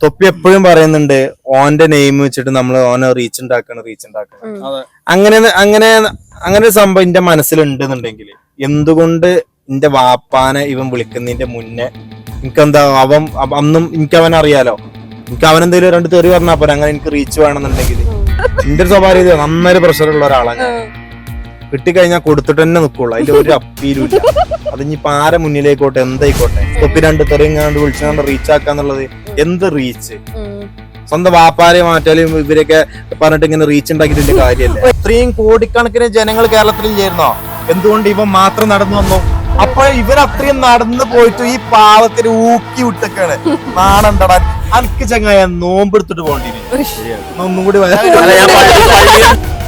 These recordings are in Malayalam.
തൊപ്പി എപ്പോഴും പറയുന്നുണ്ട് ഓന്റെ നെയിം വെച്ചിട്ട് നമ്മൾ ഓനെ റീച്ച് ഉണ്ടാക്കണം റീച്ച് ഉണ്ടാക്കണം. അങ്ങനെ അങ്ങനെ അങ്ങനെ ഒരു സംഭവം എന്റെ മനസ്സിലുണ്ടെന്നുണ്ടെങ്കിൽ എന്തുകൊണ്ട് എന്റെ വാപ്പാനെ ഇവൻ വിളിക്കുന്നതിന്റെ മുന്നേ എനിക്കെന്താ അവൻ അന്നും എനിക്ക് അവൻ അറിയാലോ. എനിക്ക് അവൻ എന്തെങ്കിലും രണ്ട് തെറി പറഞ്ഞാൽ പോരാ അങ്ങനെ എനിക്ക് റീച്ച് വേണമെന്നുണ്ടെങ്കിൽ എന്റെ ഒരു സ്വഭാവ രീതി നന്നായി പ്രഷറുള്ള ഒരാളാണ് ഞാൻ. കിട്ടിക്കഴിഞ്ഞാൽ കൊടുത്തിട്ട് തന്നെ നിൽക്കുള്ളൂ അതിൽ ഒരു അപ്പീലും ഇല്ല അത് ഇനി ആരെ മുന്നിലേക്കോട്ടെ എന്തായിക്കോട്ടെ? തൊപ്പി രണ്ട് തെറിയങ്ങാണ്ട് വിളിച്ചാണ്ട് റീച്ച് ആക്കാന്നുള്ളത് എന്ത് റീച്ച് സ്വന്തം വാപ്പാരെ മാറ്റാലും ഇവരൊക്കെ പറഞ്ഞിട്ട് ഇങ്ങനെ റീച്ച് ഉണ്ടാക്കിയിട്ടുണ്ട് കാര്യമല്ല. ഇത്രയും കോടിക്കണക്കിന് ജനങ്ങൾ കേരളത്തിൽ ചേരുന്നോ എന്തുകൊണ്ട് ഇവ മാത്രം നടന്നു വന്നു? അപ്പൊ ഇവരത്രയും നടന്നു പോയിട്ട് ഈ പാവത്തിന് ഊക്കി വിട്ടൊക്കെയാണ് നാണണ്ടടാ അനക്ക് ചങ്ങായ നോമ്പെടുത്തിട്ട് പോകേണ്ടി ഒന്നും കൂടി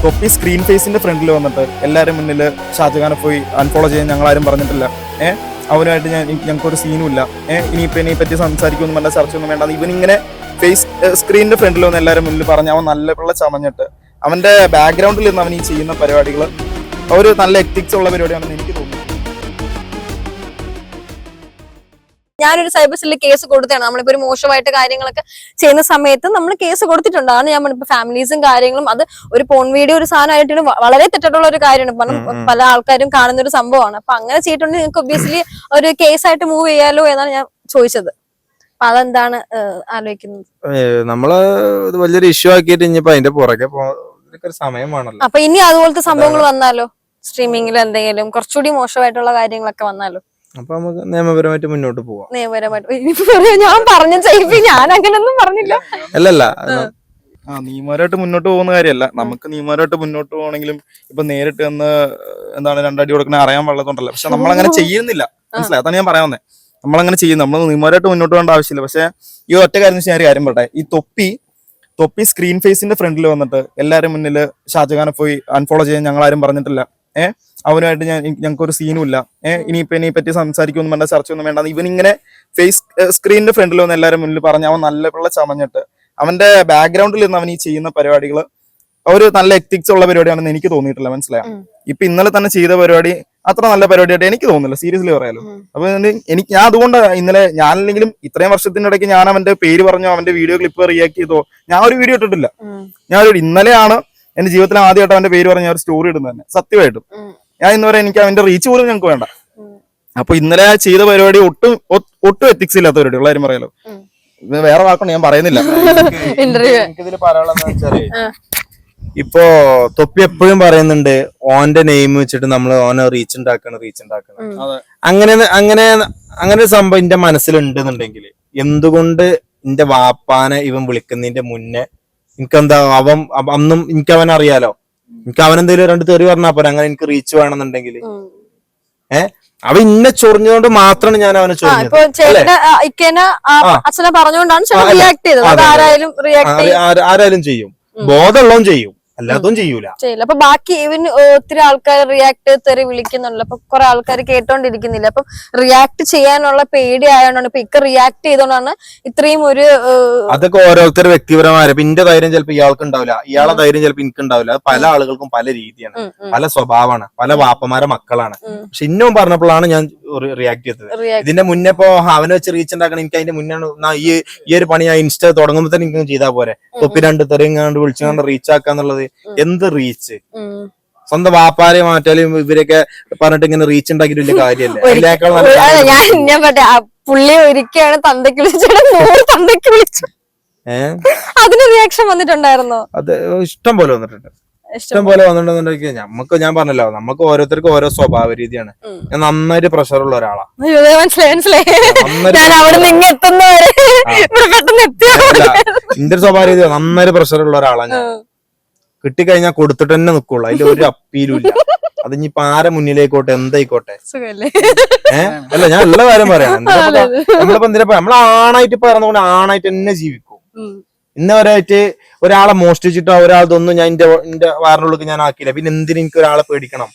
തൊപ്പി സ്ക്രീൻ ഫേസിന്റെ ഫ്രണ്ടിൽ വന്നിട്ട് എല്ലാവരും മുന്നിൽ ഷാജഹാനെ പോയി അൺഫോളോ ചെയ്യാൻ ഞങ്ങൾ ആരും പറഞ്ഞിട്ടില്ല. ഏഹ് അവനുമായിട്ട് ഞാൻ ഞങ്ങൾക്കൊരു സീനും ഇല്ല. ഏഹ് ഇനിയിപ്പോൾ ഇതിനെ പറ്റി സംസാരിക്കൊന്നും വേണ്ട. ചർച്ച ഒന്നും വേണ്ട ഇവനിങ്ങനെ ഫേസ് സ്ക്രീനിന്റെ ഫ്രണ്ടിൽ വന്ന് എല്ലാവരും മുന്നിൽ പറഞ്ഞ് അവൻ നല്ല പിള്ള ചമഞ്ഞിട്ട് അവന്റെ ബാക്ക്ഗ്രൗണ്ടിൽ നിന്ന് അവൻ ഈ ചെയ്യുന്ന പരിപാടികൾ ഒരു നല്ല എത്തിക്സ് ഉള്ള പരിപാടിയാണെന്ന് എനിക്ക് തോന്നുന്നു. ഞാനൊരു സൈബർ സെല്ലിൽ കേസ് കൊടുത്തതാണ്. നമ്മളിപ്പോ ഒരു മോശമായിട്ട് കാര്യങ്ങളൊക്കെ ചെയ്യുന്ന സമയത്ത് നമ്മൾ കേസ് കൊടുത്തിട്ടുണ്ട്. അതാണ് ഞാൻ. ഇപ്പൊ ഫാമിലീസും കാര്യങ്ങളും അത് ഒരു പോൺ വീഡിയോ ഒരു സാധനമായിട്ടാണ് വളരെ തെറ്റായിട്ടുള്ള ഒരു കാര്യമാണ്. കാരണം. പല ആൾക്കാരും കാണുന്ന ഒരു സംഭവമാണ്. അപ്പൊ അങ്ങനെ ചെയ്തിട്ടുണ്ടെങ്കിൽ നിങ്ങൾക്ക് ഒബ്വിയസ്ലി ഒരു കേസായിട്ട് മൂവ് ചെയ്യാലോ എന്നാണ് ഞാൻ ചോദിച്ചത്. അപ്പൊ അതെന്താണ് ആലോചിക്കുന്നത്? നമ്മൾ വലിയൊരു ഇഷ്യൂ ആക്കിയിട്ട് ഇനിയിപ്പോ അതിന്റെ പുറകെ പോ ഒരു സമയം വേണല്ലോ. അപ്പൊ ഇനി അതുപോലത്തെ സംഭവങ്ങൾ വന്നാലോ? സ്ട്രീമിംഗിൽ എന്തെങ്കിലും കുറച്ചുകൂടി മോശമായിട്ടുള്ള കാര്യങ്ങളൊക്കെ വന്നാലോ? അപ്പൊ നമുക്ക് നിയമപരമായിട്ട് മുന്നോട്ട് പോവാം. നിയമപരമായിട്ട് ഞാൻ പറഞ്ഞ ഞാൻ അങ്ങനൊന്നും പറഞ്ഞില്ല. അല്ലല്ല ആ. നിയമപരമായിട്ട് മുന്നോട്ട് പോകുന്ന കാര്യമല്ല. നമുക്ക് നിയമപരമായിട്ട് മുന്നോട്ട് പോകണമെങ്കിലും ഇപ്പൊ നേരിട്ട് എന്ന് എന്താണ് രണ്ടടി കൊടുക്കണ അറിയാൻ പാടുള്ളതുണ്ടല്ലോ പക്ഷെ നമ്മൾ അങ്ങനെ ചെയ്യുന്നില്ല. മനസ്സിലായി? അതാണ് ഞാൻ പറയാൻ വന്നേ. നമ്മളങ്ങനെ ചെയ്യുന്നു. നമ്മൾ നിയമപരമായിട്ട് മുന്നോട്ട് പോകേണ്ട ആവശ്യമില്ല. പക്ഷെ ഈ ഒറ്റ കാര്യം വെച്ചാൽ ഞാൻ കാര്യം പറട്ടെ ഈ തൊപ്പി തൊപ്പി സ്ക്രീൻ ഫേസിന്റെ ഫ്രണ്ടിൽ വന്നിട്ട് എല്ലാരും മുന്നിൽ ഷാജഹാനെ പോയി അൺഫോളോ ചെയ്യാൻ ഞങ്ങൾ ആരും പറഞ്ഞിട്ടില്ല. ഏഹ് അവനുമായിട്ട് ഞാൻ ഞങ്ങൾക്കൊരു സീനും ഇല്ല ഏഹ് ഇനിയിപ്പോ എന്നെ പറ്റി സംസാരിക്കൊന്നും വേണ്ട ചർച്ച ഒന്നും വേണ്ട ഇങ്ങനെ ഫേസ് സ്ക്രീനിന്റെ ഫ്രണ്ടിൽ വന്ന് എല്ലാവരും മുന്നിൽ പറഞ്ഞ് അവൻ നല്ല പിള്ള ചമഞ്ഞിട്ട് അവന്റെ ബാക്ക്ഗ്രൗണ്ടിൽ നിന്ന് അവൻ ഈ ചെയ്യുന്ന പരിപാടികൾ ഒരു നല്ല എത്തിക്സ് ഉള്ള പരിപാടിയാണെന്ന് എനിക്ക് തോന്നിയിട്ടില്ല മനസ്സിലായോ. ഇപ്പൊ ഇന്നലെ തന്നെ ചെയ്ത പരിപാടി അത്ര നല്ല പരിപാടിയായിട്ട് എനിക്ക് തോന്നുന്നില്ല സീരിയസ്ലി പറയാലോ. അപ്പൊ എനിക്ക് ഞാൻ അതുകൊണ്ട് ഇന്നലെ ഞാനല്ലെങ്കിലും ഇത്രയും വർഷത്തിന്റെ ഇടയ്ക്ക് ഞാൻ അവന്റെ പേര് പറഞ്ഞു അവന്റെ വീഡിയോ ക്ലിപ്പ് റിയാക്ട് ചെയ്തോ ഞാൻ ഒരു വീഡിയോ ഇട്ടിട്ടില്ല. ഞാൻ ഒരു ഇന്നലെയാണ് എന്റെ ജീവിതത്തിൽ ആദ്യമായിട്ട് അവന്റെ പേര് പറഞ്ഞ ഒരു സ്റ്റോറി ഇടുന്നത് തന്നെ സത്യമായിട്ടും. ഞാൻ ഇന്ന് വരെ എനിക്ക് അവന്റെ റീച്ച് പോലും ഞങ്ങൾക്ക് വേണ്ട. അപ്പൊ ഇന്നലെ ചെയ്ത പരിപാടി ഒട്ടും ഒട്ടും എത്തിക്സ് ഇല്ലാത്ത പരിപാടി ഉള്ള കാര്യം പറയാലോ. ഇത് വേറെ വാക്കുണ്ട് ഞാൻ പറയുന്നില്ല. എനിക്കിതിൽ പറയാനുള്ളതെന്ന് വെച്ചാൽ. ഇപ്പോ തൊപ്പി എപ്പോഴും പറയുന്നുണ്ട് ഓന്റെ നെയിം വെച്ചിട്ട് നമ്മൾ ഓനെ റീച്ച് ഉണ്ടാക്കണം റീച്ച് ഉണ്ടാക്കണം. അങ്ങനെ അങ്ങനെ അങ്ങനെ ഒരു സംഭവം എന്റെ മനസ്സിലുണ്ടെന്നുണ്ടെങ്കിൽ എന്തുകൊണ്ട് എന്റെ വാപ്പാനെ ഇവൻ വിളിക്കുന്നതിന്റെ മുന്നേ എനിക്കെന്താ അവൻ അന്നും എനിക്ക് അവൻ അറിയാലോ എനിക്ക് അവൻ എന്തെങ്കിലും രണ്ട് തെറി പറഞ്ഞാ പോരാ. അങ്ങനെ എനിക്ക് റീച്ച് വേണമെന്നുണ്ടെങ്കിൽ ഏഹ് അവ ഇന്നെ ചൊറിഞ്ഞുകൊണ്ട് മാത്രമാണ് ഞാൻ അവനെ ചൊറിഞ്ഞത്. ആരായാലും ചെയ്യും. ബോധമുള്ളവൻ ചെയ്യും. അല്ലാത്തതും ചെയ്യൂല. ചെയ്യില്ല അപ്പൊ ബാക്കി ഇവൻ ഒത്തിരി ആൾക്കാർ റിയാക്ട് തെറി വിളിക്കുന്നുണ്ടല്ലോ അപ്പൊ കുറെ ആൾക്കാർ കേട്ടോണ്ടിരിക്കുന്നില്ല. അപ്പൊ റിയാക്ട് ചെയ്യാനുള്ള പേടി ആയതുകൊണ്ടാണ് ഇപ്പൊ ഇക്ക റിയാക്ട് ചെയ്തോണ്ടാണ് ഇത്രയും ഒരു അതൊക്കെ ഓരോരുത്തർ വ്യക്തിപരമായ ഇന്റെ എന്റെ ധൈര്യം ചിലപ്പോ ഇയാൾക്ക് ഉണ്ടാവില്ല ഇയാളെ ധൈര്യം ചിലപ്പോ എനിക്ക് ഉണ്ടാവില്ല അത് പല ആളുകൾക്കും പല രീതിയാണ്. പല സ്വഭാവമാണ് പല വാപ്പമാരെ മക്കളാണ്. പക്ഷെ ഇന്നും പറഞ്ഞപ്പോഴാണ് ഞാൻ റിയാക്ട് ചെയ്തത്. ഇതിന്റെ മുന്നേ ഇപ്പൊ അവനെ വെച്ച് റീച്ച് ഉണ്ടാക്കണം എനിക്ക് അതിന്റെ മുന്നേ ഈ ഈ ഒരു പണി ഞാൻ ഇൻസ്റ്റ തുടങ്ങുമ്പോ തന്നെ എനിക്ക് ചെയ്താൽ പോരെ. തൊപ്പി രണ്ട് തെറിയും കണ്ട് വിളിച്ചു കണ്ട് റീച്ച് ആക്കാന്നുള്ളത് എന്ത് റീച്ച്. സ്വന്തം വാപ്പാരെ മാറ്റാലും ഇവരൊക്കെ പറഞ്ഞിട്ട് ഇങ്ങനെ റീച്ച് ഉണ്ടാക്കിയിട്ട് വലിയ കാര്യമല്ലേ? ഞാൻ ഞാൻ പറ്റേ പുള്ളി ഒരിക്കലാണ് തന്തയ്ക്ക് വിളിച്ചത്. തന്തയ്ക്ക് വിളിച്ചു. അതിന് റിയാക്ഷൻ വന്നിട്ടുണ്ടായിരുന്നോ? അത് ഇഷ്ടം പോലെ വന്നിട്ടുണ്ട്. ഇഷ്ടം പോലെ വന്നിട്ടുണ്ടെന്നുണ്ടെങ്കിൽ നമുക്ക് ഞാൻ പറഞ്ഞല്ലോ നമുക്ക് ഓരോരുത്തർക്കും ഓരോ സ്വഭാവ രീതിയാണ്. ഞാൻ നന്നായിട്ട് പ്രഷർ ഉള്ള ഒരാളാണ് എന്റെ ഒരു സ്വഭാവ രീതി നന്നായിട്ട് പ്രഷർ ഉള്ള ഒരാളാണ് ഞാൻ. കിട്ടിക്കഴിഞ്ഞാൽ കൊടുത്തിട്ട് തന്നെ നിക്കുള്ളൂ. അതിൽ ഒരു അപ്പീലും ഇല്ല. അത് ഇനി ആരെ മുന്നിലേക്കോട്ടെ എന്തായിക്കോട്ടെ? ഏഹ് അല്ല ഞാൻ ഉള്ള കാര്യം പറയാം. നമ്മളിപ്പോ എന്തിനാ നമ്മൾ ആണായിട്ട് പറഞ്ഞുകൊണ്ട് ആണായിട്ട് തന്നെ ജീവിക്കും. ഇന്നവരായിട്ട് ഇന്ന് ഒരാളെ മോഷ്ടിച്ചിട്ടോ ഒരാളതൊന്നും ഞാൻ എന്റെ എന്റെ വാറിനുള്ളിൽ ഞാൻ ആക്കിയില്ല. പിന്നെ എന്തിനു എനിക്ക് ഒരാളെ പേടിക്കണം?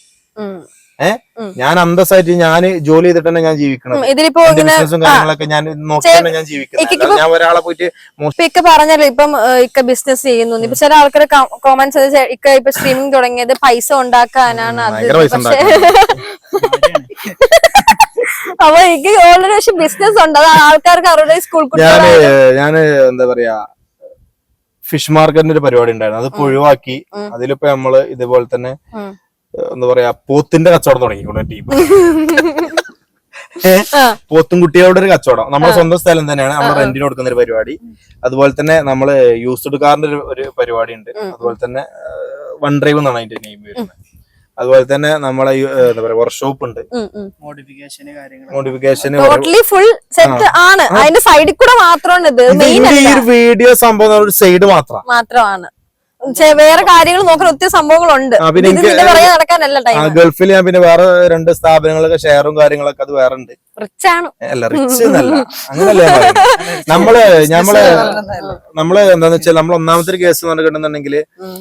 ഉം. ഞാൻ അന്തസ്സായിട്ട് ഞാൻ ജോലി ചെയ്തിട്ട് തന്നെ ഞാൻ ജീവിക്കണം ഇതിലിപ്പോ ബിസിനസ്സും കാര്യങ്ങളൊക്കെ ഞാൻ നോക്കിയാണ് ഞാൻ ജീവിക്കുന്നത്. ഞാൻ ഒരാളെ പോയിട്ട് ഇപ്പൊ ഇക്ക പറഞ്ഞല്ലോ ഇപ്പം ഇക്ക ബിസിനസ് ചെയ്യുന്നു. ഇപ്പൊ ചില ആൾക്കാർ കോമൻസ് ഇക്ക ഇപ്പൊ സ്ട്രീമിംഗ് തുടങ്ങിയത് പൈസ ഉണ്ടാക്കാനാണ് അത് പക്ഷേ അപ്പൊ എനിക്ക് ഓൾറെഡി പക്ഷെ ബിസിനസ് ഉണ്ട്. അത് ആൾക്കാർക്ക് അവരുടെ സ്കൂൾ കുട്ടികളെ ഞാൻ എന്താ പറയാ ഫിഷ് മാർക്കറ്റിന്റെ ഒരു പരിപാടി ഉണ്ടായിരുന്നു. അത് ഒഴിവാക്കി. അതിലിപ്പോ നമ്മൾ ഇതുപോലെ തന്നെ. ഏഹ്, എന്താ പറയാ പോത്തിന്റെ കച്ചവടം തുടങ്ങിക്കൊണ്ട് ടീം ആ. പോത്തും കുട്ടികളുടെ ഒരു കച്ചവടം. നമ്മുടെ സ്വന്തം സ്ഥലം തന്നെയാണ്. നമ്മൾ റെന്റിന് കൊടുക്കുന്ന ഒരു പരിപാടി. അതുപോലെ തന്നെ നമ്മൾ യൂസ്ഡ് കാറിന്റെ ഒരു പരിപാടി ഉണ്ട്. അതുപോലെ തന്നെ വൺ ഡ്രൈവ് എന്നാണ് അതിന്റെ നെയിം വരുന്നത്. അതുപോലെ തന്നെ നമ്മളെ എന്താ പറയാ വർക്ക്ഷോപ്പ് ഉണ്ട്. മോഡിഫിക്കേഷൻ ടോട്ടലി ഫുൾ സെറ്റ് ആണ്. അതിന്റെ സൈഡിൽ കൂടെ മാത്രമാണ് ഇത് മെയിൻ ഈ ഒരു വീഡിയോ സംഭവം ഒരു സൈഡ് മാത്രം. മാത്രമാണ്. ചെ- വേറെ കാര്യങ്ങൾ നോക്കാൻ ഒത്തിരി സംഭവങ്ങളുണ്ട്. ആ, നടക്കാനല്ല ആ, ടൈം ഗൾഫിൽ ഞാൻ പിന്നെ വേറെ രണ്ട് സ്ഥാപനങ്ങളൊക്കെ ഷെയറും കാര്യങ്ങളൊക്കെ അത് വേറെ ഉണ്ട് അല്ല റിച്ച് എന്നല്ല. അങ്ങനല്ലേ. നമ്മൾ നമ്മൾ നമ്മൾ എന്താന്ന് വെച്ചാൽ നമ്മൾ ഒന്നാമത്തെ കേസ് പറഞ്ഞിട്ടുണ്ടെന്നുണ്ടെങ്കിൽ ഉം.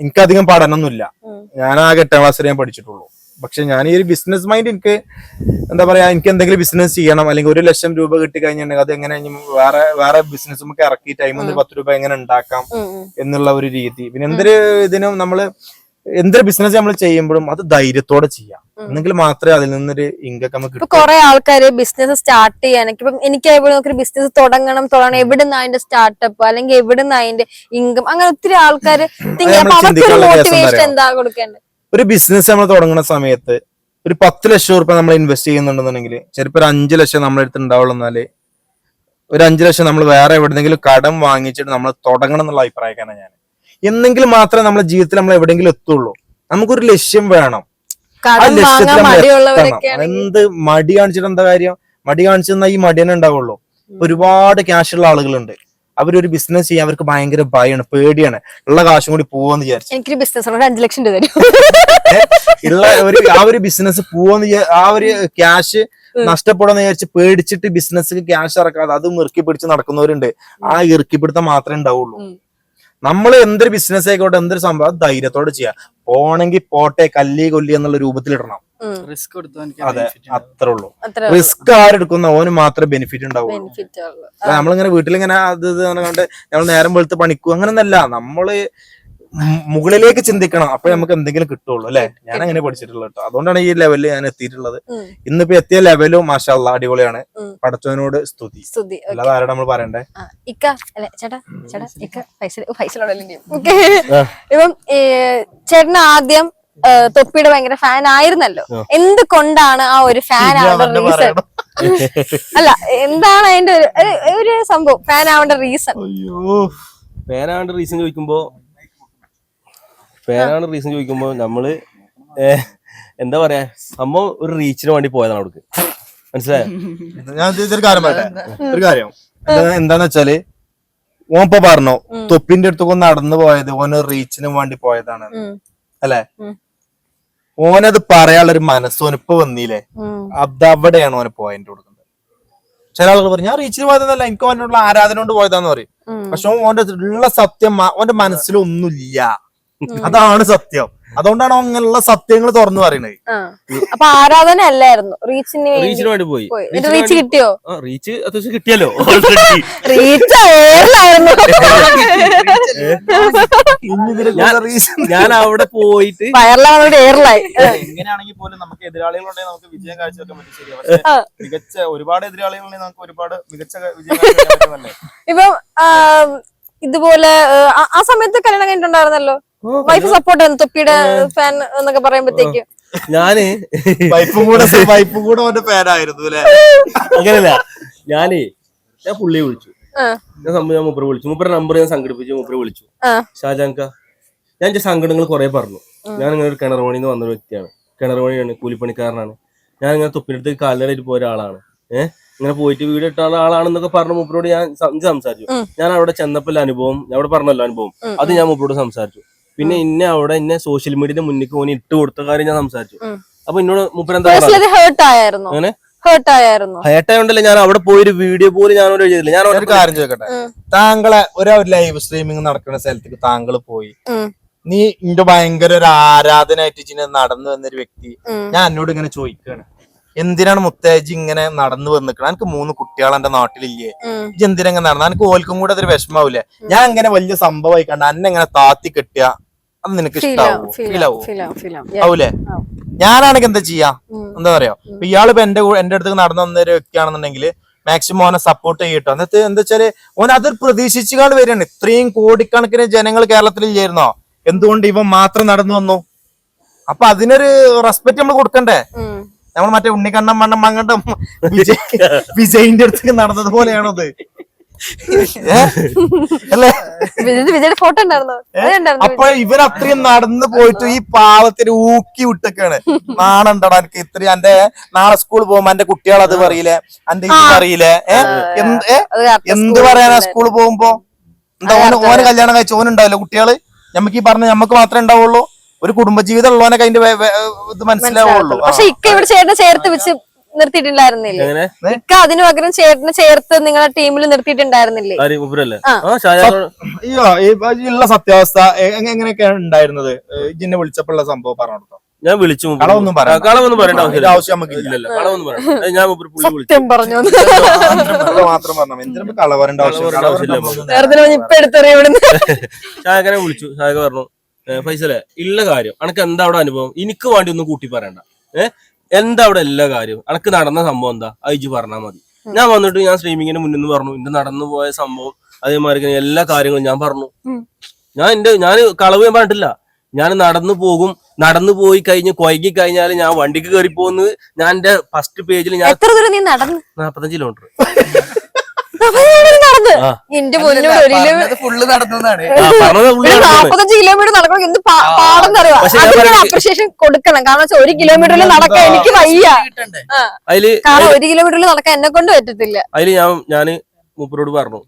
എനിക്കധികം പഠനമൊന്നുമില്ല. ഞാൻ ആകെ എട്ടാം ക്ലാസ് ഞാൻ പഠിച്ചിട്ടുള്ളൂ. പക്ഷെ ഞാൻ ഈ ഒരു ബിസിനസ് മൈൻഡ് എനിക്ക് എന്താ പറയാ എനിക്ക് എന്തെങ്കിലും ബിസിനസ് ചെയ്യണം അല്ലെങ്കിൽ ഒരു ലക്ഷം രൂപ കിട്ടി കഴിഞ്ഞിട്ടുണ്ടെങ്കിൽ അത് എങ്ങനെ വേറെ വേറെ ബിസിനസ് നമുക്ക് ഇറക്കി ടൈം ഒരു പത്ത് രൂപ എങ്ങനെ ഉണ്ടാക്കാം. എന്നുള്ള ഒരു രീതി. പിന്നെ എന്തൊരു ഇതിനും നമ്മൾ എന്തൊരു ബിസിനസ് നമ്മൾ ചെയ്യുമ്പോഴും അത് ധൈര്യത്തോടെ ചെയ്യാം. എന്നെങ്കിൽ മാത്രമേ അതിൽ നിന്നൊരു ഇൻകം നമുക്ക് കുറെ ആൾക്കാര് ബിസിനസ് സ്റ്റാർട്ട് ചെയ്യാനൊക്കെ ഇപ്പം എനിക്ക് എവിടെ നോക്കി ബിസിനസ് തുടങ്ങണം തുടങ്ങണം. എവിടെ നിന്ന് അതിന്റെ സ്റ്റാർട്ടപ്പ് അല്ലെങ്കിൽ എവിടെ നിന്ന് അതിന്റെ ഇൻകം അങ്ങനെ ഒത്തിരി ആൾക്കാർ മോട്ടിവേഷൻ എന്താ കൊടുക്കേണ്ടത്? ഒരു ബിസിനസ് നമ്മൾ തുടങ്ങുന്ന സമയത്ത് ഒരു പത്ത് ലക്ഷം റുപ്യ നമ്മൾ ഇൻവെസ്റ്റ് ചെയ്യുന്നുണ്ടെന്നുണ്ടെങ്കിൽ ചിലപ്പോൾ ഒരു അഞ്ച് ലക്ഷം നമ്മുടെ അടുത്ത് ഉണ്ടാവുള്ളൂ എന്നാൽ ഒരു അഞ്ച് ലക്ഷം നമ്മൾ വേറെ എവിടെന്നെങ്കിലും കടം വാങ്ങിച്ചിട്ട് നമ്മൾ തുടങ്ങണം എന്നുള്ള അഭിപ്രായക്കാണ് ഞാൻ എന്നെങ്കിലും മാത്രമേ നമ്മുടെ ജീവിതത്തിൽ നമ്മൾ എവിടെയെങ്കിലും എത്തുള്ളൂ. നമുക്കൊരു ലക്ഷ്യം വേണം. ആ ലക്ഷ്യത്തിൽ നമ്മൾ എത്തണം. എന്ത് മടി കാണിച്ചിട്ട് എന്താ കാര്യം? മടി കാണിച്ചെന്നാൽ ഈ മടി തന്നെ ഉണ്ടാവുള്ളൂ ഒരുപാട് ക്യാഷ് ഉള്ള ആളുകളുണ്ട്. അവരൊരു ബിസിനസ് ചെയ്യാൻ അവർക്ക് ഭയങ്കര ഭയമാണ് പേടിയാണ്. ഉള്ള കാശും കൂടി പോവാന്ന് വിചാരിച്ചു. എനിക്കൊരു ബിസിനസ് അഞ്ചു ലക്ഷം രൂപ ഉള്ള ഒരു ആ ഒരു ബിസിനസ് പോവാന്ന് ആ ഒരു ക്യാഷ് നഷ്ടപ്പെടാന്ന് വിചാരിച്ച് പേടിച്ചിട്ട് ബിസിനസ്സിൽ ക്യാഷ് ഇറക്കാതെ അതും ഇറുക്കി പിടിച്ച് നടക്കുന്നവരുണ്ട്. ആ ഇറുക്കിപ്പിടുത്തം മാത്രമേ ഉണ്ടാവുള്ളൂ. നമ്മൾ എന്തൊരു ബിസിനസ് ആയിക്കോട്ടെ എന്തൊരു സംഭവം ധൈര്യത്തോടെ ചെയ്യാം. പോണെങ്കിൽ പോട്ടെ കല്ലി കൊല്ലി എന്നുള്ള രൂപത്തിൽ ഇടണം ഉം. റിസ്ക് അതെ അത്രേ ഉള്ളൂ റിസ്ക് ആരെടുക്കുന്ന ഓന് മാത്രമേ ബെനിഫിറ്റ് ഉണ്ടാവുള്ളൂ. ബെനിഫിറ്റ് ഉള്ളു അല്ല, നമ്മളിങ്ങനെ വീട്ടിലിങ്ങനെ അത് ഇത് പറഞ്ഞുകൊണ്ട് നമ്മൾ നേരം വെളുത്ത് പണിക്കും അങ്ങനൊന്നല്ല. നമ്മൾ മുകളിലേക്ക് ചിന്തിക്കണം. അപ്പൊ നമുക്ക് എന്തെങ്കിലും കിട്ടുള്ളൂ അല്ലെ? ഞാൻ അങ്ങനെ പഠിച്ചിട്ടുള്ളത് കേട്ടോ. അതുകൊണ്ടാണ് ഈ ലെവലിൽ ഞാൻ എത്തിയിട്ടുള്ളത്. ഇന്നിപ്പോ എത്തിയ ലെവലും മാഷാല്ല അടിപൊളിയാണ്. പഠിച്ചവനോട് സ്തുതി. അല്ലാതെ ആരോട് നമ്മൾ പറയണ്ടേ? ആ, ഇക്ക അല്ലെ ചേട്ടാ ചേട്ടാ ഇക്ക പൈസ പൈസ ഓക്കെ ഇപ്പം ചേട്ടൻ ചേട്ടന് ആദ്യം തൊപ്പിയുടെ ഭയങ്കര ഫാൻ ആയിരുന്നല്ലോ. എന്ത് കൊണ്ടാണ് ആ ഒരു ഫാൻ ആവേണ്ട റീസൺ അല്ല എന്താണ് അതിന്റെ ഒരു- സംഭവം? ഫാൻ ആവേണ്ട റീസൺ അയ്യോ. പേരാണ്ട് റീസൺ ചോദിക്കുമ്പോ പേരാണ്ട് റീസൺ ചോദിക്കുമ്പോ നമ്മൾ എന്താ പറയാ സംഭവം ഒരു റീച്ചിന് വേണ്ടി പോയതാണ് അവിടേക്ക്. മനസ്സിലായോ? ഞാൻ ഇതൊരു കാര്യം പറയട്ടെ? ഒരു കാര്യം. എന്താ- എന്താന്ന് വെച്ചാൽ ഓൻ ഇപ്പൊ പറഞ്ഞു തൊപ്പിന്റെ അടുത്തൊക്കെ നടന്നു പോയത് ഓന് റീച്ചിന് വേണ്ടി പോയതാണ്. അല്ലെ. ഓനത് പറയാനുള്ള ഒരു മനസ്സ് ഓനിപ്പോ വന്നില്ലേ അത് അവിടെയാണ് ഓന് പോയിന്റ് കൊടുക്കുന്നത്. ചില ആളുകൾ പറയും ഞാൻ റീച്ചിന് പോയതെന്നല്ല എനിക്ക് ഓനോടുള്ള ആരാധന കൊണ്ട് പോയതാന്ന് പറയും. പക്ഷെ ഓന്റെ ഉള്ള സത്യം ഓന്റെ മനസ്സിലൊന്നുമില്ല അതാണ് സത്യം. അതുകൊണ്ടാണ് അങ്ങനെയുള്ള സത്യങ്ങൾ തുറന്നു പറയുന്നത് അപ്പൊ ആരാധന അല്ലായിരുന്നു റീച്ചിന് റീച്ചിന് വേണ്ടി പോയി. റീച്ച് കിട്ടിയോ? ആ റീച്ച് അത്യാവശ്യം കിട്ടിയല്ലോ. റീച്ച് ഞാൻ അവിടെ പോയിട്ട് എങ്ങനെയാണെങ്കിൽ പോലും നമുക്ക് എതിരാളികളുണ്ടെങ്കിൽ നമുക്ക് വിജയം കാഴ്ചവെക്കാൻ പറ്റും ശരിയാ. പക്ഷെ മികച്ച ഒരുപാട് എതിരാളികളുണ്ടെങ്കിൽ നമുക്ക് ഒരുപാട് മികച്ച വിജയം ഇപ്പൊ ഇതുപോലെ ആ, ആ സമയത്ത് കല്യാണം കഴിഞ്ഞിട്ടുണ്ടായിരുന്നല്ലോ? വൈഫ് സപ്പോർട്ട് തൊപ്പിയുടെ ഫാൻ എന്നൊക്കെ പറയുമ്പോഴത്തേക്ക്. ഞാൻ വൈഫും കൂടെ വൈഫും കൂടെ അവന്റെ ഫാനായിരുന്നു അല്ലെ? അങ്ങനല്ല. ഞാനേ ഞാൻ പുള്ളിയെ വിളിച്ചു. ഞാൻ സംഭവം മൂപ്പര് വിളിച്ചു. മൂപ്പരെ നമ്പർ ഞാൻ സംഘടിപ്പിച്ചു മൂപ്പര് വിളിച്ചു. ഷാജാങ്ക ഞാൻ എന്റെ സങ്കടങ്ങൾ കുറെ പറഞ്ഞു. ഞാൻ ഇങ്ങനെ ഒരു കിണറോണി എന്ന് വന്ന ഒരു വ്യക്തിയാണ്. കിണറോണിയാണ് കൂലിപ്പണിക്കാരനാണ്. ഞാൻ ഇങ്ങനെ തൊപ്പിനടുത്ത് കാലിലായിട്ട് പോയ ഒരാളാണ്. ഏഹ് ഇങ്ങനെ പോയിട്ട് വീട് ഇട്ട ആളാണെന്നൊക്കെ പറഞ്ഞ മൂപ്പരോട് ഞാൻ സംസാരിച്ചു. ഞാൻ അവിടെ ചെന്നപ്പോൾ അനുഭവം ഞാൻ അവിടെ പറഞ്ഞല്ലോ അനുഭവം. അത് ഞാൻ മൂപ്പരോട് സംസാരിച്ചു. പിന്നെ ഇന്നെ അവിടെ ഇന്നെ സോഷ്യൽ മീഡിയന്റെ മുന്നിൽ ഓന് ഇട്ട് കൊടുത്ത കാര്യം ഞാൻ സംസാരിച്ചു. അപ്പൊ എന്നോട് മൂപ്പരെന്താ അങ്ങനെ? ഹേട്ടായോണ്ടല്ലേ ഞാൻ അവിടെ പോയി ഒരു വീഡിയോ പോലും ഞാൻ ചെയ്തില്ല. ഞാൻ ഒരു കാര്യം ചോദിക്കട്ടെ? താങ്കളെ ഒരു ലൈവ് സ്ട്രീമിംഗ് നടക്കുന്ന സ്ഥലത്തേക്ക് താങ്കൾ പോയി. നീ ഇന്റെ ഭയങ്കര ഒരു ആരാധനായിട്ട് ഇങ്ങനെ നടന്നു വന്നൊരു വ്യക്തി. ഞാൻ എന്നോട് ഇങ്ങനെ ചോദിക്കുകയാണ് എന്തിനാണ് മുത്തേജ് ഇങ്ങനെ നടന്നു വന്നിക്കണം? എനിക്ക് മൂന്ന് കുട്ടികൾ എന്റെ നാട്ടിലില്ലേ? ഇജ് എന്തിനാ നടന്ന? എനിക്ക് ഓൽക്കും കൂടെ അതൊരു വിഷമാവില്ല ഞാൻ അങ്ങനെ വലിയ സംഭവമായി കണ്ട അന്നെ ഇങ്ങനെ താത്തി കെട്ടിയ അത് നിനക്ക് ഇഷ്ടാവോ. ആവൂലേ? ഞാനാണെങ്കിൽ എന്താ ചെയ്യാ? എന്താ പറയാ? ഇപ്പൊ എന്റെ എന്റെ അടുത്ത് നടന്നു വന്ന ഒരു വ്യക്തിയാണെന്നുണ്ടെങ്കിൽ മാക്സിമം ഓനെ സപ്പോർട്ട് ചെയ്യട്ടോ. എന്നിട്ട് എന്താ വെച്ചാൽ ഓൻ അത് പ്രതീക്ഷിച്ചുകൊണ്ട് വരികയാണ്. ഇത്രയും കോടിക്കണക്കിന് ജനങ്ങൾ കേരളത്തിൽ ഇല്ലായിരുന്നോ എന്തുകൊണ്ട് ഇവൻ മാത്രം നടന്നു വന്നു? അപ്പൊ അതിനൊരു റെസ്പെക്ട് നമ്മൾ കൊടുക്കണ്ടേ. നമ്മൾ മറ്റേ ഉണ്ണിക്കണ്ണം മണ്ണം മങ്ങണ്ടും വിജയ് വിജയിന്റെ അടുത്തേക്ക് നടന്നത് പോലെയാണോ അത് അല്ലേ? വിജയുടെ ഫോട്ടോ ഉണ്ടായിരുന്നോ? അപ്പൊ ഇവരത്രയും നടന്നു പോയിട്ട് ഈ പാവത്തിന് ഊക്കി വിട്ടൊക്കെയാണ് നാണുണ്ടടാ എനിക്ക് ഇത്രയും എന്റെ നാളെ സ്കൂളിൽ പോകുമ്പോ എന്റെ കുട്ടികൾ അത് പറയില്ലേ? എന്റെ ഇത് correct. എന്ത് പറയാനാ സ്കൂളിൽ പോകുമ്പോ? എന്താ ഓന് ഓന് കല്യാണം കഴിച്ച ഓനുണ്ടാവില്ല കുട്ടികൾ? നമുക്ക് ഈ പറഞ്ഞ നമുക്ക് മാത്രമേ ഉണ്ടാവുള്ളൂ. ഒരു കുടുംബജീവിതം ഉള്ളവനെ അതിന്റെ ഇത് മനസ്സിലാവുള്ളൂ. പക്ഷെ ഇക്ക ഇവിടെ ചേട്ടനെ ചേർത്ത് വെച്ച് നിർത്തിയിട്ടുണ്ടായിരുന്നില്ലേ? ഇക്ക അതിനു പകരം ചേട്ടനെ ചേർത്ത് നിങ്ങളെ ടീമിൽ നിർത്തിയിട്ടുണ്ടായിരുന്നില്ലേ? അയ്യോ ഈ ഉള്ള സത്യാവസ്ഥ എങ്ങനെയൊക്കെയാണ് ഉണ്ടായിരുന്നത്? ഇജിന്നെ വിളിച്ചപ്പോഴുള്ള സംഭവം പറഞ്ഞു ഞാൻ വിളിച്ചു. കളവൊന്നും കളവൊന്നും പറയണ്ട ആവശ്യം നമുക്ക് ഇല്ല, ഇല്ല, കളവൊന്നും പറയണ്ട. ഞാൻ മൂപ്പര് പുള്ളി വിളിച്ചു. സത്യം പറഞ്ഞു മാത്രം പറഞ്ഞു. എന്തിനാ കളവരണ്ട ആവശ്യം? ഇപ്പൊ എടുത്തെറിയ ഇവിടുന്ന്. ഷായകനെ വിളിച്ചു. ഷായക പറഞ്ഞു. "ഏ, ഫൈസലെ ഇല്ല കാര്യം. അനക്ക് എന്താ അവിടെ അനുഭവം? എനിക്ക് വേണ്ടി ഒന്നും കൂട്ടി പറയണ്ട. ഏഹ് എന്താ അവിടെ എല്ലാ കാര്യം? അനക്ക് നടന്ന സംഭവം എന്താ? അയച്ചു പറഞ്ഞാൽ മതി. ഞാൻ വന്നിട്ട് ഞാൻ സ്ട്രീമിങ്ങിന് മുന്നിൽ നിന്ന് പറഞ്ഞു. എന്റെ നടന്നു പോയ സംഭവം അതേമാതിരി എല്ലാ കാര്യങ്ങളും ഞാൻ പറഞ്ഞു. ഞാൻ എന്റെ ഞാൻ കളവ് ഞാൻ പറഞ്ഞിട്ടില്ല. ഞാൻ നടന്നു പോകും. നടന്നു പോയി കഴിഞ്ഞ് കൊയങ്ങി കഴിഞ്ഞാൽ ഞാൻ വണ്ടിക്ക് കയറി പോകുന്നത് ഞാൻ എന്റെ ഫസ്റ്റ് പേജിൽ ഞാൻ നാപ്പത്തഞ്ച് കിലോമീറ്റർ നടന്ന്. എന്റെ മുന്നോട് ഒരു കിലോമീറ്റർ ഫുള്ള് നടന്നതാണ്. ആ, പറഞ്ഞത് പുള്ളി ഒരു നടന്നത്. നാപ്പത്തഞ്ച് കിലോമീറ്റർ നടക്കണം എന്ത് പാടെന്ന് അറിയാം അതിന് അപ്രിഷിയേഷൻ കൊടുക്കണം. കാരണം വെച്ചാൽ ഒരു കിലോമീറ്ററിൽ നടക്കാൻ എനിക്ക് വയ്യ. കാരണം ഒരു കിലോമീറ്ററിൽ നടക്കാൻ എന്നെ കൊണ്ട് പറ്റത്തില്ല. അതിൽ ഞാൻ ഞാൻ മൂപ്പരോട് പറഞ്ഞു.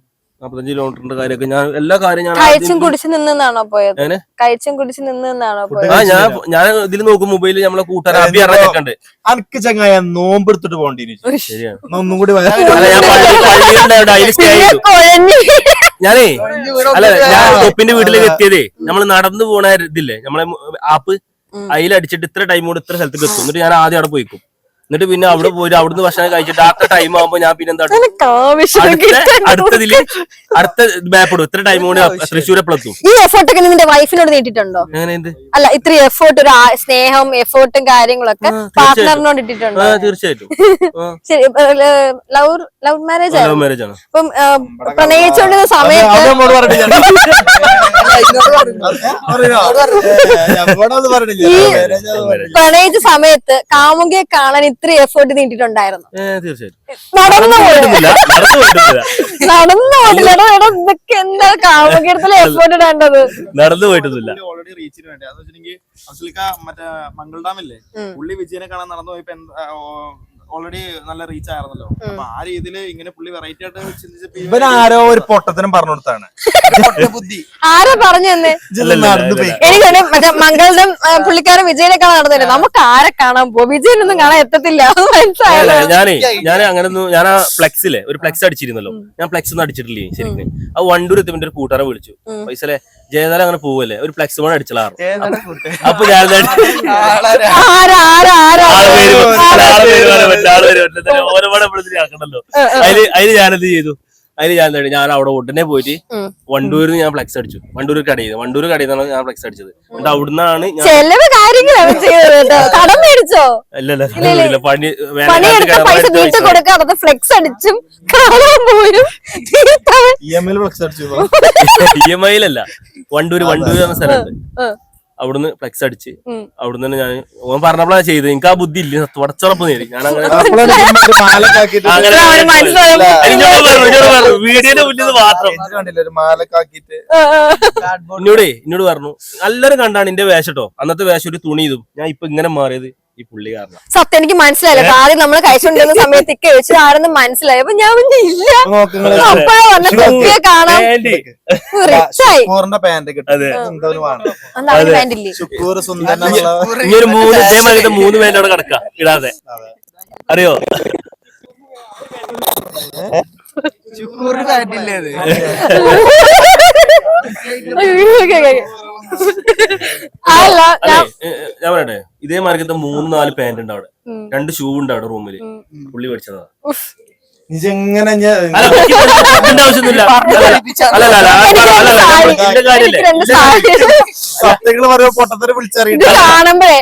നാപ്പത്തഞ്ച് കിലോമീറ്ററിന്റെ കാര്യമൊക്കെ ഞാൻ എല്ലാ കാര്യം ഞാൻ കഴിച്ചും കുടിച്ച് നിന്നാണോ പോയത്? കഴിച്ചും കുടിച്ച് നിന്നാണോ പോയത്? ആ ഞാൻ ഞാൻ ഇതിൽ നോക്കും മൊബൈലിൽ നമ്മളെ കൂട്ടുകാരെ അബി അറിഞ്ഞൊക്കെണ്ട് അനക്ക് ചങ്ങായ നോമ്പ് എടുത്തിട്ട് പോണ്ടി ശരിയാണ്. ഒന്നും കൂടി വരാം. അല്ല ഞാൻ പള്ളി പള്ളിയിലുണ്ടായിട്ട് അതിൽ സ്റ്റേ പിന്നെ ചെയ്തു കുഴഞ്ഞ്. ഞാനേ അല്ല ഞാൻ തൊപ്പിന്റെ വീട്ടിലേക്ക് എത്തിയതേ. നമ്മൾ നടന്നു പോണ ഇതില്ലേ? നമ്മളെ ആപ്പ്. അതിലടിച്ചിട്ട് ഇത്ര ടൈം കൊണ്ട് ഇത്ര സ്ഥലത്തേക്ക് എത്തും. എന്നിട്ട് ഞാൻ ആദ്യം അവിടെ പോയിക്കും. എന്നിട്ട് പിന്നെ അവിടെ പോയിട്ട് അവിടുന്ന് ഭക്ഷണം കഴിച്ചിട്ട് ആ ടൈം ആകുമ്പോ ഞാൻ പിന്നെ എന്താ. അടുത്തതിൽ അടുത്ത മാപ്പ് ഇടും. ഇത്ര ടൈം കൊണ്ട് തൃശ്ശൂർ എപ്പോഴെത്തും ഈ എഫേർട്ട് ഒക്കെ നിന്റെ വൈഫിനോട് നീട്ടിട്ടുണ്ടോ അല്ല ഇത്ര എഫേർട്ട് ഒരു സ്നേഹം എഫേർട്ടും കാര്യങ്ങളൊക്കെ പാർട്ട്ണറിനോട് ഇട്ടിട്ടുണ്ടോ? ആ തീർച്ചയായിട്ടും. ലവ് ലവ് മാരേജ് ആണ്. അപ്പം ആ, പ്രണയിച്ചുകൊണ്ടിരുന്ന സമയത്ത് ഈ-. പ്രണയിച്ച സമയത്ത് കാമുകിയെ കാണാൻ ഇത്ര എഫേർട്ട് നീട്ടിട്ടുണ്ടായിരുന്നു തീർച്ചയായിട്ടും. നടന്നു പോയിട്ടില്ല, നടന്നു പോയിട്ടില്ല. നടന്നു പോയിട്ടില്ല. എടാ, എടാ, ഇതൊക്കെ എന്താ കാമുകിയത്തിലെ എഫേർട്ട് ഇടേണ്ടത്? നടന്നു പോയിട്ടൊന്നുമില്ല. റീച്ചിന് വേണ്ടി. അതെന്ന് വെച്ചിട്ടുണ്ടെങ്കിൽ അഫ്സലിക്ക മറ്റേ മംഗൾ ഡാമില്ലേ. പുള്ളി വിജയനെ കാണാൻ നടന്നു പോയപ്പോ ഓൾറെഡി നല്ല റീച്ച് ആയിരുന്നല്ലോ. അപ്പൊ ആ രീതിയിൽ ഇങ്ങനെ പുള്ളി വെറൈറ്റി ആയിട്ട് ചിന്തിച്ചപ്പോ ഇവൻ- ആരോ ഒരു പൊട്ടത്തിനും പറഞ്ഞു കൊടുത്താണ് പൊട്ട ബുദ്ധി. ആരാ പറഞ്ഞു തന്നെ? എനിക്ക് തന്നെ മറ്റേ മംഗളുടെ പുള്ളിക്കാരൻ വിജയനെ കാണാൻ നടന്നില്ല നമുക്ക് ആരെ കാണാൻ പോവാ വിജയനൊന്നും കാണാൻ എത്തത്തില്ല. അത് ഞാനേ ഞാൻ അങ്ങനെ ഒന്നും ഞാൻ ആ ഫ്ലെക്സിലെ ഒരു ഫ്ലെക്സ് അടിച്ചിരുന്നല്ലോ. ഞാൻ ഫ്ലെക്സ് ഒന്നും അടിച്ചിട്ടില്ലേ ശരിക്കും? ആ വണ്ടൂർ എത്തുമ്പോൾ ഒരു കൂട്ടുകാരെ വിളിച്ചു. പൈസലെ ജയതാല അങ്ങനെ പോവല്ലേ? ഒരു ഫ്ലെക്സ് അടിച്ചലാറും ഏതാണ് കൂട്ട്? അപ്പൊ ഞാൻ ആക്കണല്ലോ. അതിൽ അതിൽ ഞാൻ എന്ത് ചെയ്തു? അതിൽ ഞാൻ എന്താ ഞാൻ അവിടെ ഉടനെ പോയിട്ട്. വണ്ടൂരിൽ ഞാൻ ഫ്ലെക്സ് അടിച്ചു. വണ്ടൂർ കടയിൽ വണ്ടൂർ കടയിൽ നിന്നാണ് ഞാൻ ഫ്ലെക്സ് അടിച്ചത്. എന്നിട്ട് അവിടുന്നാണ് ഞാൻ ചെലവ് കാര്യങ്ങളാണ് ചെയ്തത് കേട്ടോ. കടം മേടിച്ചോ? ഇല്ല ഇല്ല ഇല്ല, ഇല്ല. ഇല്ല, പണി ഫ്ലെക്സ് അടിച്ചും ഇ എം ഐയിലല്ല. വണ്ടൂര് വണ്ടൂര് എന്ന സ്ഥലമുണ്ട് ആ. അവിടുന്ന് ഫ്ലെക്സ് അടിച്ച്. അവിടുന്ന് തന്നെ ഞാൻ ഓൻ പറഞ്ഞപ്പോഴാണ് ചെയ്തത്. എനിക്ക് ആ ബുദ്ധി ഇല്ല. തുടച്ചുറപ്പ് നേരി ഞാൻ വീഡിയോന്റെ മുന്നിൽ മാത്രം. എന്നോടേ എന്നോട് പറഞ്ഞു നല്ലൊരു കണ്ടാണ് എന്റെ വേഷം കേട്ടോ അന്നത്തെ വേഷം ഒരു തുണി ഇതും. ഞാൻ ഇപ്പൊ ഇങ്ങനെ മാറിയത്. ഈ പുള്ളി കാരണം സത്യം എനിക്ക് മനസ്സിലായില്ല. ആദ്യം നമ്മൾ കഴിച്ചുകൊണ്ടിരുന്ന സമയത്ത് ഇക്ക ആരെന്ന് മനസ്സിലായി. അപ്പൊ ഞാൻ ഇല്ല. അപ്പഴാ വന്ന. റിച്ചായി മൂന്ന് പേരുടെ കിടക്കാം. ഇടാതെ. അറിയോ? ചുക്കൂറിന് അത്? അല്ല ഞാൻ പറയട്ടെ. ഇതേ മാർഗത്തെ മൂന്ന് നാല് പാന്റ് ഉണ്ട് അവിടെ. രണ്ട് ഷൂ ഉണ്ട് അവിടെ റൂമിൽ. പുള്ളി പഠിച്ചതാ. ഉഫ്. ഇജെങ്ങനെ അല്ല എനിക്ക് അല്ല, അല്ല, അല്ല, അല്ല, അല്ല, അല്ല, അല്ല, എനിക്ക് അല്ല, രണ്ട് ഇതിന്റെ കാര്യല്ലേ എനിക്ക് രണ്ട് പറയുമ്പോ പൊട്ടത്തിന് ഇത് കാണുമ്പോഴേ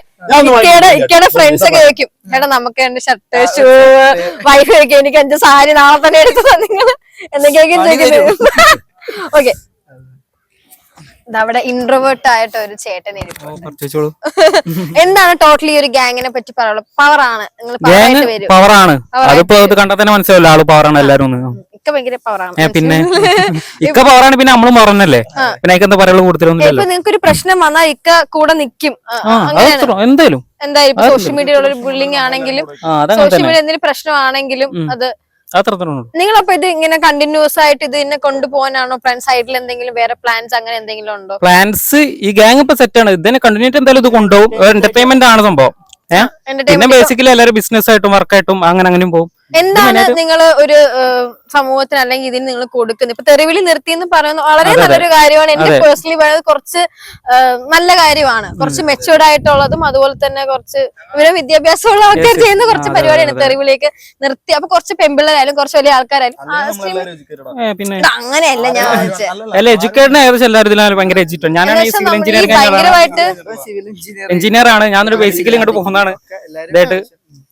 ഇക്കയുടെ ഫ്രണ്ട്സ് ഒക്കെ ചോദിക്കും എടാ നമുക്ക് എന്റെ ഷർട്ട് ഷൂ വൈഫ് എനിക്ക് എന്റെ സാരി നാളെ തന്നെ എടുത്തു നിങ്ങൾ എന്തൊക്കെയൊക്കെ ചോദിക്കുന്നത് ഓക്കെ അവിടെ ഇൻട്രോവേർട്ട് ആയിട്ട് ഒരു ചേട്ടൻ എന്താണ് ടോട്ടലി ഒരു ഗാങ്ങിനെ പറ്റി പറയാനുള്ളത്? പവർ ആണ്. നിങ്ങൾ വരും. പവറാണ് അതിപ്പോ കണ്ടാൽ തന്നെ മനസ്സിലാവില്ല ആൾ എല്ലാരും ഇക്ക ഭയങ്കര പവറാണ് പിന്നെ? ഇക്ക പവറാണ് പിന്നെ നമ്മളും പറഞ്ഞല്ലേ പിന്നെ എന്താ പറയുള്ളൂ കൂടുതലൊന്നും നിങ്ങൾക്ക് ഒരു പ്രശ്നം വന്നാൽ ഇക്ക കൂടെ നിക്കും. എന്തായാലും. എന്തായാലും സോഷ്യൽ മീഡിയയിലുള്ള ഒരു ബുള്ളിങ് ആണെങ്കിലും സോഷ്യൽ മീഡിയ എന്തെങ്കിലും പ്രശ്നമാണെങ്കിലും അത് അത്ര അപ്പൊ ഇത് ഇങ്ങനെ കണ്ടിന്യൂസ് ആയിട്ട് ഇത് ഇന്നെ കൊണ്ടുപോകാനാണോ? ഫ്രണ്ട് സൈഡിൽ എന്തെങ്കിലും വേറെ പ്ലാൻസ് അങ്ങനെ എന്തെങ്കിലും ഉണ്ടോ? പ്ലാൻസ് ഈ ഗാങ് ഇപ്പൊ സെറ്റ് ആണ്. ഇതിനെ കണ്ടിന്യൂ എന്തായാലും ഇത് കൊണ്ടുപോകും. എന്റർടൈൻമെന്റ് ആണ് സംഭവം. പിന്നെ ബേസിക്കലി എല്ലാവരും ബിസിനസ് ആയിട്ടും വർക്കായിട്ടും അങ്ങനെ അങ്ങനെയും പോകും. എന്താണ് നിങ്ങൾ ഒരു സമൂഹത്തിന് അല്ലെങ്കിൽ ഇതിന് നിങ്ങൾ കൊടുക്കുന്നത്? ഇപ്പൊ തെരുവിൽ നിർത്തി എന്ന് പറയുന്നത് വളരെ. നല്ലൊരു കാര്യമാണ്. എന്റെ അതെ. പേഴ്സണലി പറയുന്നത് കുറച്ച് നല്ല കാര്യമാണ്. കുറച്ച് മെച്ചുവേർഡ് ആയിട്ടുള്ളതും അതുപോലെ തന്നെ കുറച്ച് ഇവരെ വിദ്യാഭ്യാസമുള്ള ആൾക്കാർ. ചെയ്യുന്ന കുറച്ച് പരിപാടിയാണ്. തെരുവിലേക്ക് നിർത്തി. അപ്പൊ കുറച്ച് പെമ്പിള്ളേരായാലും കുറച്ച് വലിയ ആൾക്കാരായാലും അങ്ങനെയല്ല ഞാൻ ഭയങ്കരമായിട്ട് എഞ്ചിനീയർ ആണ്. ഞാനൊരു ബേസിക്കലി ഇങ്ങോട്ട് പോകുന്നതാണ്. ഇതായിട്ട്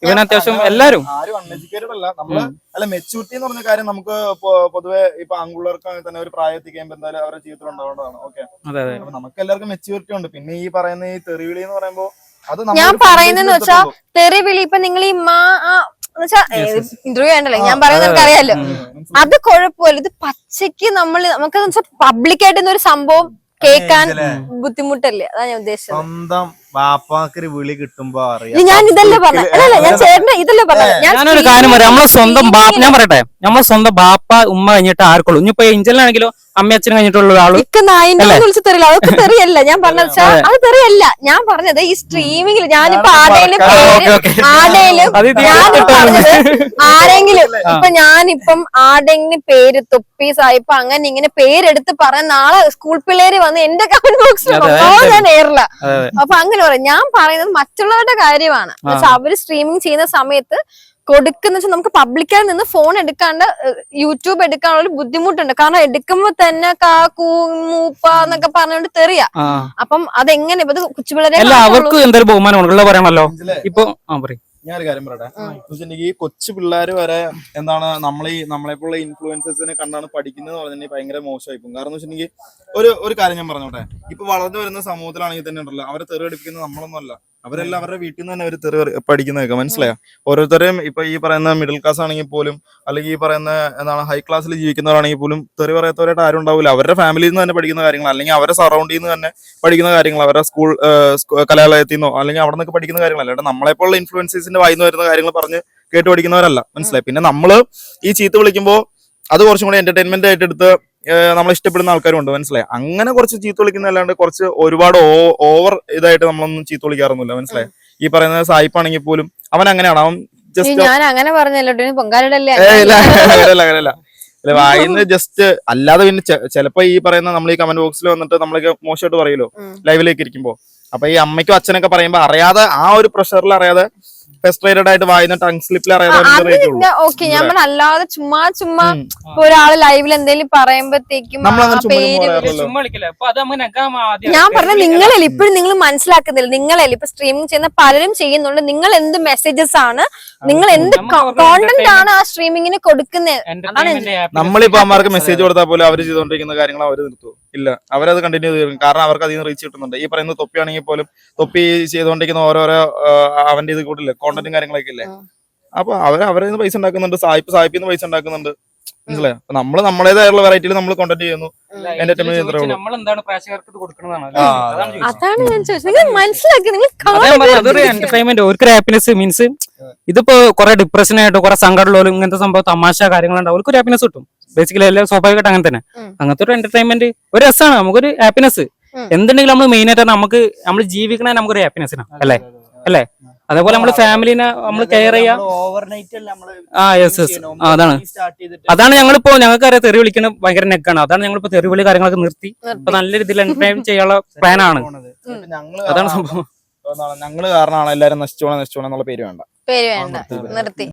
ഇവൻ അത്യാവശ്യം എല്ലാരും. ആരും അൺഎഡ്യൂക്കേറ്റഡ് അല്ല നമ്മൾ അല്ല മെച്ചൂരിറ്റി എന്ന് പറഞ്ഞ കാര്യം നമുക്ക് പൊതുവെ ഇപ്പൊ ആൺപിള്ളേർക്ക് അങ്ങനെ തന്നെ ഒരു പ്രായം എത്തിക്കുമ്പോ എന്തായാലും അവരുടെ ജീവിതത്തിൽ ഉണ്ടാവേണ്ടതാണ്. ഓക്കെ അതെ അതെ. നമുക്ക് എല്ലാവർക്കും മെച്ചൂരിറ്റി ഉണ്ട്. പിന്നെ ഈ പറയുന്ന ഈ തെറിവിളി എന്ന് പറയുമ്പോ അത് ഞാൻ പറയുന്നതെന്ന് വെച്ചാ തെറിവിളി ഇപ്പൊ നിങ്ങൾ ഈ മാ ഇന്റർവ്യൂ വേണ്ടല്ലോ ഞാൻ പറയുന്നത് നിങ്ങൾക്ക് അറിയാലോ അത് കുഴപ്പമില്ല. ഇത് പച്ചയ്ക്ക് നമ്മൾ നമുക്ക് പബ്ലിക്കായിട്ട് ഒരു സംഭവം കേൾക്കാൻ ബുദ്ധിമുട്ടല്ലേ? അതാ ഞാൻ ഉദ്ദേശിച്ചത്. സ്വന്തം വാപ്പാക്കൊരു വിളി കിട്ടുമ്പോ അറിയാം. ഞാൻ ഇതല്ലേ പറഞ്ഞത് അല്ലല്ല ഞാൻ ചേട്ടന് ഇതല്ലേ പറഞ്ഞത് ഞാൻ ഞാനൊരു കാര്യം പറയാം. നമ്മളെ സ്വന്തം ബാപ്പ ഞാൻ പറയട്ടെ. നമ്മളെ സ്വന്തം ബാപ്പ ഉമ്മ കഴിഞ്ഞിട്ട് ആർക്കുള്ളൂ. ഇനിയിപ്പോ ഏഞ്ചലിനാണെങ്കിലോ അമ്മ അച്ഛനും കഴിഞ്ഞിട്ടുള്ള അല്ലേ? വിളിച്ച് തെറിയില്ല. അതൊക്കെ തെറിയല്ല. ഞാൻ പറഞ്ഞത് അത്. തെറിയല്ല. ഞാൻ പറഞ്ഞത് ഈ സ്ട്രീമിംഗിൽ ഞാനിപ്പോ ആടേലും. ആരുടെയും ഞാൻ. പറഞ്ഞത് ആരെങ്കിലും ഇപ്പൊ ഞാനിപ്പം ആരുടെങ്കിലും പേര് തൊപ്പി സായിപ്പ് അങ്ങനെ ഇങ്ങനെ പേരെടുത്ത് പറഞ്ഞ നാളെ സ്കൂൾ പിള്ളേര് വന്ന് എന്റെ കമന്റ് ബോക്സിൽ. ഞാൻ ഏറില്ല. അപ്പൊ അങ്ങനെ പറയാം. ഞാൻ പറയുന്നത് മറ്റുള്ളവരുടെ കാര്യമാണ്. അവർ സ്ട്രീമിംഗ് ചെയ്യുന്ന സമയത്ത് കൊടുക്കുന്ന വെച്ചാൽ നമുക്ക് പബ്ലിക്കായി നിന്ന് ഫോൺ എടുക്കാണ്ട് യൂട്യൂബ് എടുക്കാനുള്ള ഒരു ബുദ്ധിമുട്ടുണ്ട്. കാരണം എടുക്കുമ്പോ തന്നെ കാക്കൂ മൂപ്പ എന്നൊക്കെ പറഞ്ഞുകൊണ്ട് തെറിയ. അപ്പം അതെങ്ങനെ? ഇപ്പൊ കൊച്ചുപിള്ളേരെ അവർക്ക് എന്തായാലും ബഹുമാനം പറയണല്ലോ ഇപ്പൊ ആ പറയും. ഞാനൊരു കാര്യം പറയട്ടെ. വെച്ചിട്ടുണ്ടെങ്കിൽ ഈ കൊച്ചു പിള്ളേർ വരെ എന്താണ് നമ്മൾ ഈ നമ്മളെപ്പോലുള്ള ഇൻഫ്ലുവൻസേഴ്സിനെ കണ്ടാണ് പഠിക്കുന്നത് പറഞ്ഞിട്ടുണ്ടെങ്കിൽ ഭയങ്കര മോശമായി പോകും കാരണം വെച്ചിട്ടുണ്ടെങ്കിൽ ഒരു ഒരു കാര്യം ഞാൻ പറഞ്ഞോട്ടെ. ഇപ്പൊ വളർന്നു വരുന്ന സമൂഹത്തിലാണെങ്കിൽ തന്നെ ഉണ്ടല്ലോ അവരെ തെറി നമ്മളൊന്നുമല്ല നമ്മളൊന്നും അല്ല. അവരെല്ലാം അവരുടെ വീട്ടിൽ നിന്ന് തന്നെ അവർ തെറി പഠി- പഠിക്കുന്നതൊക്കെ മനസ്സിലായോ? ഓരോരുത്തരെയും ഇപ്പൊ ഈ പറയുന്ന മിഡിൽ ക്ലാസ് ആണെങ്കിൽ പോലും അല്ലെങ്കിൽ ഈ പറയുന്ന എന്താണ് ഹൈ ക്ലാസ്സിൽ ജീവിക്കുന്നവരാണെങ്കിൽ പോലും തെറി പറയാത്തവരായിട്ട് ആരും ഉണ്ടാവില്ല അവരുടെ ഫാമിലിയിൽ നിന്ന് തന്നെ പഠിക്കുന്ന കാര്യങ്ങൾ അല്ലെങ്കിൽ അവരുടെ സറൗണ്ടിൽ നിന്ന് തന്നെ പഠിക്കുന്ന കാര്യങ്ങൾ അവരുടെ സ്കൂൾ കലാലയത്തിൽ നിന്നോ അല്ലെങ്കിൽ അവിടെ നിന്നൊക്കെ പഠിക്കുന്ന കാര്യങ്ങളല്ല. അല്ലാണ്ട് നമ്മളെപ്പോലുള്ള ഇൻഫ്ലുവൻസേഴ്സിന്റെ വായിന്ന് വരുന്ന കാര്യങ്ങൾ പറഞ്ഞ് കേട്ട് പഠിക്കുന്നവരല്ല. മനസ്സിലായി? പിന്നെ നമ്മൾ ഈ ചീത്ത വിളിക്കുമ്പോൾ അത് കുറച്ചും കൂടി എന്റർടൈൻമെന്റ് ആയിട്ട് എടുത്ത് നമ്മൾ ഇഷ്ടപ്പെടുന്ന ആൾക്കാരും ഉണ്ട് മനസ്സിലായി? അങ്ങനെ കുറച്ച് ചീത്ത വിളിക്കുന്ന അല്ലാണ്ട് കുറച്ച് ഒരുപാട് ഓവർ ഇതായിട്ട് നമ്മളൊന്നും ചീത്ത വിളിക്കാറൊന്നുമില്ല മനസ്സിലായി? ഈ പറയുന്ന സായിപ്പാണെങ്കിൽ പോലും അവൻ അങ്ങനെയാണ് അവൻ ഞാൻ അങ്ങനെ പറഞ്ഞല്ലോ പൊങ്കാലടല്ലേ ഇല്ല അങ്ങനെയല്ല അങ്ങനെയല്ല അല്ല വായിന്ന് ജസ്റ്റ് അല്ലാതെ പിന്നെ ചിലപ്പോ ഈ പറയുന്ന നമ്മൾ ഈ കമന്റ് ബോക്സിൽ വന്നിട്ട് നമ്മളൊക്കെ മോശമായിട്ട് പറയുമല്ലോ ഉം. ലൈവിലേക്ക് ഇരിക്കുമ്പോ. അപ്പൊ ഈ അമ്മയ്ക്കും അച്ഛനൊക്കെ പറയുമ്പോ അറിയാതെ ആ ഒരു പ്രഷറിൽ അറിയാതെ ഫെസ്ട്രേറ്റഡ് ആയിട്ട് വായിന്ന് ടങ് സ്ലിപ്പിൽ ഓക്കെ ഞാൻ പറഞ്ഞ അല്ലാതെ ചുമ്മാ ചുമ്മാ ഇപ്പൊ ഒരാൾ ലൈവിൽ എന്തെങ്കിലും പറയുമ്പോഴത്തേക്കും ഞാൻ പറഞ്ഞ നിങ്ങളല്ലേ ഇപ്പോഴും നിങ്ങൾ മനസ്സിലാക്കുന്നില്ല. നിങ്ങളല്ലേ ഇപ്പൊ സ്ട്രീമിംഗ് ചെയ്യുന്ന പലരും ചെയ്യുന്നുണ്ട്. നിങ്ങൾ എന്ത് മെസ്സേജസ് ആണ്? നിങ്ങൾ എന്ത് കോണ്ടന്റ് ആണ് ആ സ്ട്രീമിങ്ങിന് കൊടുക്കുന്നത് നമ്മളിപ്പോ അമ്മമാർക്ക് മെസ്സേജ് കൊടുത്താൽ പോലും അവർ ചെയ്തുകൊണ്ടിരിക്കുന്ന കാര്യങ്ങൾ അവർ നിർത്തും. ഇല്ല. അവരത് കണ്ടിന്യൂ ചെയ്യും കാരണം അവർക്ക് അതിന് റീച്ച് കിട്ടുന്നുണ്ട്. ഈ പറയുന്ന തൊപ്പിയാണെങ്കിൽ പോലും തൊപ്പി ചെയ്തുകൊണ്ടിരിക്കുന്ന ഓരോരോ അവന്റെ ഇത് കൂടില്ലേ? കോണ്ടന്റും കാര്യങ്ങളൊക്കെ ഇല്ലേ. അപ്പൊ അവർ അവരിൽ നിന്ന് പൈസ ഉണ്ടാക്കുന്നുണ്ട്. സായിപ്പ് സായിപ്പിൽ നിന്ന് പൈസ ഉണ്ടാക്കുന്നുണ്ട്. മനസ്സിലായോ? അപ്പൊ നമ്മൾ നമ്മളേതായുള്ള വെറൈറ്റിയിൽ നമ്മൾ കോണ്ടന്റ് ചെയ്യുന്നു. അതാണ് ഞാൻ ചോദിച്ചത്. മനസ്സിലാക്കി എന്റർടൈൻമെന്റ് ഒരു ഹാപ്പിനെസ് മീൻസ് ഇതിപ്പോ കുറെ ഡിപ്രഷൻ ആയിട്ട് കുറെ സങ്കടമുള്ള ഇങ്ങനത്തെ സംഭവം തമാശ കാര്യങ്ങളുണ്ടാവും. ഒരു ഹാപ്പിനെസ് കിട്ടും. ബേസിക്കലി എല്ലാം സ്വാഭാവികമായിട്ട് അങ്ങനെ തന്നെ. അങ്ങനത്തെ ഒരു എന്റർടൈൻമെന്റ് ഒരു രസമാണ്. നമുക്കൊരു ഹാപ്പിനെസ്. എന്തുണ്ടെങ്കിലും നമ്മൾ മെയിൻ ആയിട്ട് നമുക്ക് നമ്മൾ ജീവിക്കണേ നമുക്കൊരു ഹാപ്പിനെസ്സിനാണ് അല്ലേ? അല്ലേ? അതേപോലെ നമ്മൾ ഫാമിലിനെ നമ്മൾ കെയർ ചെയ്യാം. ഓവർനൈറ്റ് അല്ല നമ്മൾ ആ യെസ് യെസ് അതാണ്. സ്റ്റാർട്ട് ചെയ്തിട്ട്. അതാണ് ഞങ്ങളിപ്പോ ഞങ്ങൾക്ക് അറിയാം തെറി വിളിക്കുന്ന ഭയങ്കര നെക്കാണ് അതാണ് ഞങ്ങളിപ്പോ തെറി വിളി കാര്യങ്ങളൊക്കെ നിർത്തി. ഇപ്പൊ നല്ല രീതിയിൽ എന്റർടൈൻ ചെയ്യാനുള്ള പ്ലാൻ ആണ്. അതാണ് സംഭവം. ഞങ്ങൾ കാരണമാണ് എല്ലാരും നശിച്ചോണം നശിച്ചോണം എന്നുള്ള പേര് വേണ്ട. പേര് വേണ്ട. നിർത്തി.